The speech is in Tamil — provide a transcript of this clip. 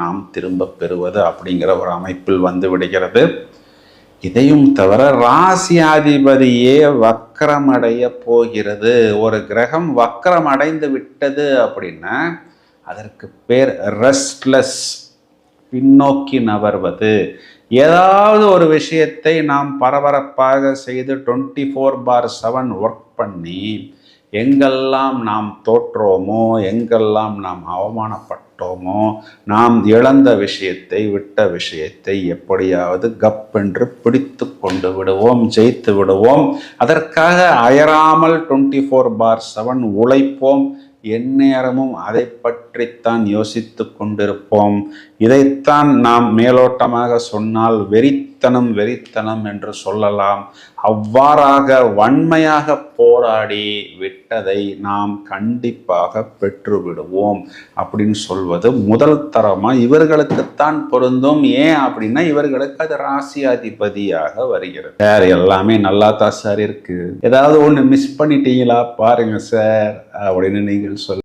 நாம் திரும்ப பெறுவது அப்படிங்கிற ஒரு அமைப்பில் வந்து விடுகிறது. இதையும் தவிர ராசியாதிபதியே வக்கரமடைய போகிறது. ஒரு கிரகம் வக்கரமடைந்து விட்டது அப்படின்னா அதற்கு பேர் ரெஸ்ட்லெஸ் பின்னோக்கி நகர்வது. ஏதாவது ஒரு விஷயத்தை நாம் பரபரப்பாக செய்து twenty four by seven work பண்ணி எங்கெல்லாம் நாம் தோற்றோமோ எங்கெல்லாம் நாம் அவமானப்பட்டோமோ நாம் இழந்த விஷயத்தை விட்ட விஷயத்தை எப்படியாவது கப்பென்று பிடித்து கொண்டு விடுவோம் ஜெயித்து விடுவோம். அதற்காக அயராமல் டுவெண்ட்டி ஃபோர் பார் செவன் உழைப்போம். எந்நேரமும் அதை பற்றித்தான் யோசித்து கொண்டிருப்போம். இதைத்தான் நாம் மேலோட்டமாக சொன்னால் வெறித்தனம் வெறித்தனம் என்று சொல்லலாம். அவ்வாறாக வன்மையாக போராடி விட்டதை நாம் கண்டிப்பாக பெற்றுவிடுவோம் அப்படின்னு சொல்வது முதல் தரமாக இவர்களுக்குத்தான் பொருந்தும். ஏன் அப்படின்னா இவர்களுக்கு அது ராசியாதிபதியாக வருகிறது. சார் எல்லாமே நல்லா தான் சார் இருக்கு. ஏதாவது ஒன்று மிஸ் பண்ணிட்டீங்களா? பாருங்க சார். அப்படின்னு நீங்கள் சொல்ல